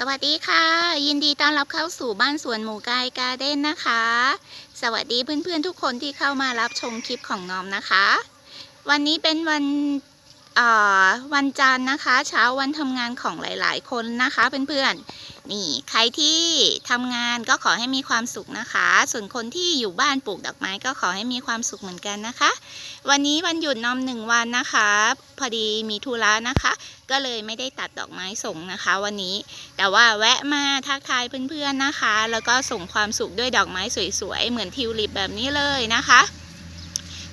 สวัสดีค่ะ ยินดีต้อนรับเข้าสู่บ้านสวนหมูกายการ์เด้นนะคะ สวัสดีเพื่อนๆทุกคนที่เข้ามารับชมคลิปของน้อมนะคะ วันนี้เป็นวันอ่อวันจันทร์นะคะ เช้าวันทำงานของหลายๆ คนนะคะเพื่อนๆ นี่ใครที่ทำงานก็ขอให้มีความสุขนะคะ ส่วนคนที่อยู่บ้านปลูกดอกไม้ก็ขอให้มีความสุขเหมือนกันนะคะ วันนี้วันหยุดน้อมหนึ่งวันนะคะ พอดีมีธุระนะคะ ก็เลยไม่ได้ตัดดอกไม้ส่งนะคะ วันนี้ แต่ว่าแวะมาทักทายเพื่อนๆนะคะ แล้วก็ส่งความสุขด้วยดอกไม้สวยๆเหมือนทิวลิปแบบนี้เลยนะคะ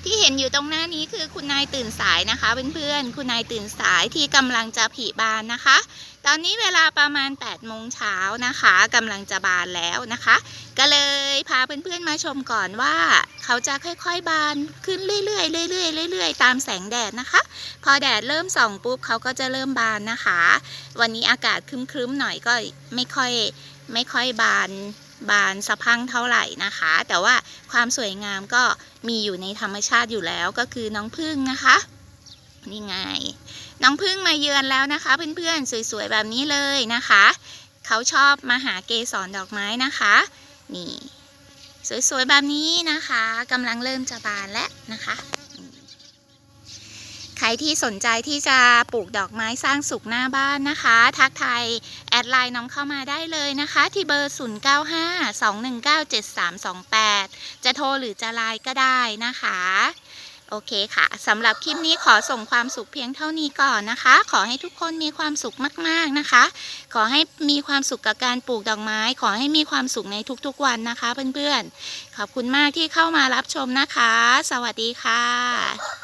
ที่เห็นอยู่ตรงหน้านี้คือคุณนายตื่นสายนะคะเพื่อนๆ คุณนายตื่นสายที่กำลังจะผลิบานนะคะ ตอนนี้เวลาประมาณ8โมงเช้านะคะกำลังจะบานแล้วนะคะ ก็เลยพาเพื่อนๆมาชมก่อนว่า เขาจะค่อยๆบานขึ้นเรื่อยๆเรื่อยๆเรื่อยๆตามแสงแดดนะคะ พอแดดเริ่มส่องปุ๊บเขาก็จะเริ่มบานนะคะ วันนี้อากาศครึ้มๆหน่อยก็ไม่ค่อยไม่ค่อยบาน บานสะพังเท่าไหร่นะคะ แต่ว่าความสวยงามก็มีอยู่ในธรรมชาติอยู่แล้วก็คือน้องพึ่งนะคะนี่ไง น้องพึ่งมาเยือนแล้วนะคะ เพื่อนๆสวยๆแบบนี้เลยนะคะ เขาชอบมาหาเกสรดอกไม้นะคะ นี่ สวยๆแบบนี้นะคะกำลังเริ่มจะบานแล้วนะคะ รที่สนใจที่จะปลูกดอกไม้สร้างสุขหน้าบ้านนะคะ ทักไทยแอดไลน์น้องเข้ามาได้เลยนะคะ ที่เบอร์ 0952197328 จะโทรหรือจะไลน์ก็ได้นะคะ โอเคค่ะสำหรับคลิปนี้ขอส่งความสุขเพียงเท่านี้ก่อนนะคะ ขอให้ทุกคนมีความสุขมากๆนะคะ ขอให้มีความสุขกับการปลูกดอกไม้ ขอให้มีความสุขในทุกๆวันนะคะเพื่อนๆ ขอบคุณมากที่เข้ามารับชมนะคะ สวัสดีค่ะ